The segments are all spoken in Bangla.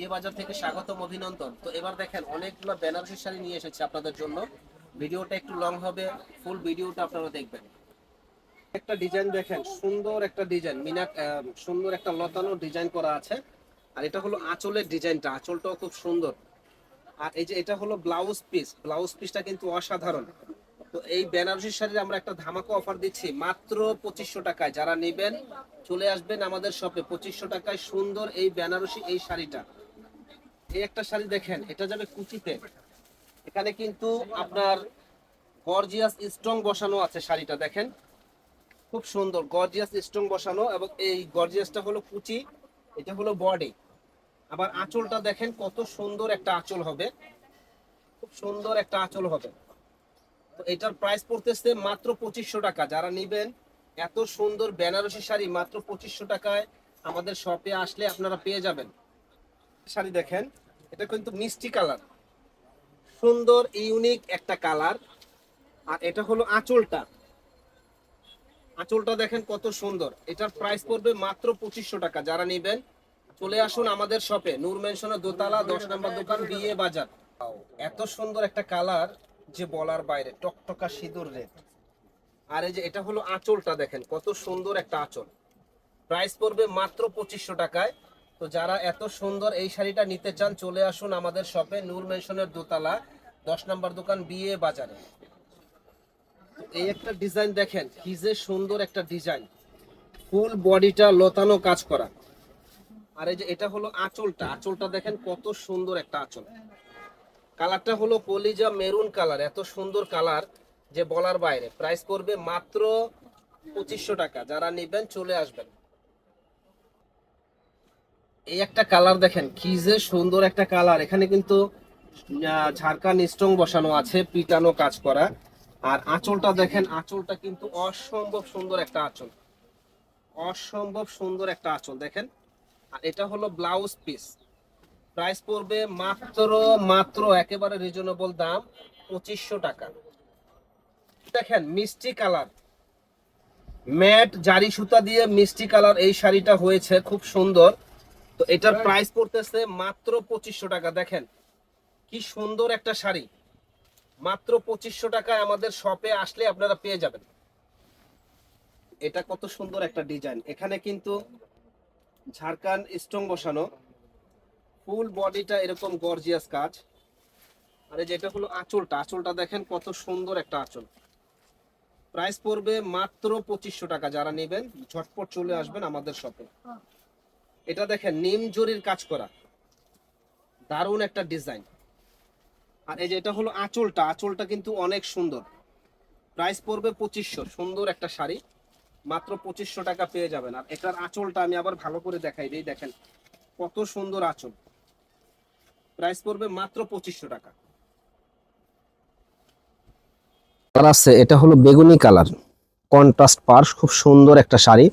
বিয়ে বাজার থেকে স্বাগতম অভিনন্দন। তো এবার দেখেন, অনেকগুলো বেনারসি শাড়ি নিয়ে এসেছে আপনাদের জন্য। ভিডিওটা একটু লং হবে ফুল ভিডিওটা আপনারা দেখবেন। একটা ডিজাইন দেখেন, সুন্দর একটা ডিজাইন মিনা সুন্দর একটা লতানো ডিজাইন করা আছে। আর এটা হলো আঁচলের ডিজাইনটা আঁচলটাও খুব সুন্দর। আর এই যে এটা হলো ব্লাউজ পিস ব্লাউজ পিসটা কিন্তু অসাধারণ। তো এই বেনারসি শাড়ির আমরা একটা ধামাকা অফার দিচ্ছি, মাত্র পঁচিশশো টাকায়। যারা নেবেন, চলে আসবেন আমাদের শপে পঁচিশশো টাকায় সুন্দর এই বেনারসি এই শাড়িটা। এই একটা শাড়ি দেখেন, এটা যাবে কুচিতে। এখানে কিন্তু আপনার গর্জিয়াস স্ট্রং বসানো আছে শাড়িটা, দেখেন। খুব সুন্দর গর্জিয়াস স্ট্রং বসানো এবং এই গর্জিয়াসটা হলো কুচি, এটা হলো বডি আবার আঁচলটা দেখেন, কত সুন্দর একটা আঁচল হবে। খুব সুন্দর একটা আঁচল হবে। তো এটার প্রাইস পড়তেছে মাত্র পঁচিশশো টাকা। যারা নেবেন, এত সুন্দর বেনারসি শাড়ি মাত্র পঁচিশশো টাকায় আমাদের শপে আসলে আপনারা পেয়ে যাবেন। শাড়ি দেখেন, এটা কিন্তু মিষ্টি কালার। সুন্দর, ইউনিক একটা কালার। আর এটা হলো আঁচলটা। আঁচলটা দেখেন কত সুন্দর। এটার প্রাইস পড়বে মাত্র পঁচিশশো টাকা। যারা নেবেন, চলে আসুন আমাদের শপে নূর মেনশনের দোতলা, দশ নম্বর দোকান, বিয়ে বাজার। এত সুন্দর একটা কালার যে বলার বাইরে, টকটকা সিঁদুর রেট আর এই যে এটা হলো আঁচলটা দেখেন, কত সুন্দর একটা আঁচল। প্রাইস পড়বে মাত্র পঁচিশশো টাকায়। তো যারা এত সুন্দর এই শাড়িটা নিতে চান, চলে আসুন আমাদের শপে, নূর মেনশনের দোতলা, দশ নম্বর দোকান বিয়ে বাজারে। এই একটা ডিজাইন দেখেন, কি যে সুন্দর একটা ডিজাইন। ফুল বডিটা লতানো কাজ করা। আর এই যে এটা হলো আঁচলটা আঁচলটা দেখেন কত সুন্দর একটা আঁচল। কালারটা হলো কলিজা মেরুন কালার, এত সুন্দর কালার যে বলার বাইরে। প্রাইস করবে মাত্র পঁচিশশো টাকা। যারা নেবেন, চলে আসবেন। এই একটা কালার দেখেন কি যে সুন্দর একটা কালার। এখানে কিন্তু আহ, ঝাড়খান্ড স্ট্রং বসানো আছে পিটানো কাজ করা। আর আঁচলটা দেখেন আঁচলটা কিন্তু অসম্ভব সুন্দর একটা আঁচল। অসম্ভব সুন্দর একটা আঁচল দেখেন। আর এটা হলো ব্লাউজ পিস। প্রাইস পড়বে মাত্র মাত্র একেবারে রিজনেবল দাম পঁচিশশো টাকা। দেখেন মিষ্টি কালার। ম্যাট জারি সুতা দিয়ে মিষ্টি কালার এই শাড়িটা হয়েছে খুব সুন্দর। তো এটার প্রাইস পড়তেছে মাত্র পঁচিশশো টাকা। দেখেন কি সুন্দর একটা শাড়ি। মাত্র পঁচিশশো টাকায় আমাদের শপে আসলে আপনারা পেয়ে যাবেন। এটা কত সুন্দর একটা ডিজাইন এখানে কিন্তু ঝাড়খান্ড স্ট্রং বসানো। ফুল বডিটা এরকম গর্জিয়াস কাজ। আর যেটা হলো আঁচলটা। আঁচলটা দেখেন কত সুন্দর একটা আঁচল। প্রাইস পড়বে মাত্র পঁচিশশো টাকা। যারা নেবেন ঝটপট চলে আসবেন আমাদের শপে এটা দেখেন, নিম জরির কাজ করা। দারুণ একটা ডিজাইন আর এই যে এটা হলো আঁচলটা আঁচলটা কিন্তু অনেক সুন্দর। প্রাইস পড়বে পঁচিশশো, সুন্দর একটা শাড়ি। মাত্র পঁচিশশো টাকা পেয়ে যাবেন। আর এটার আঁচলটা আমি আবার ভালো করে দেখাই দিই, দেখেন কত সুন্দর আঁচল। প্রাইস পড়বে মাত্র পঁচিশশো টাকা। আছে, এটা হলো বেগুনি কালার কন্ট্রাস্ট পার্স, খুব সুন্দর একটা শাড়ি।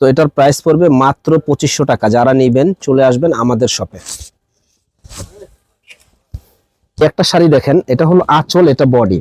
তো এটার প্রাইস পড়বে মাত্র পঁচিশশো টাকা। যারা নিবেন, চলে আসবেন আমাদের শপে একটা শাড়ি দেখেন, এটা হলো আঁচল, এটা বডি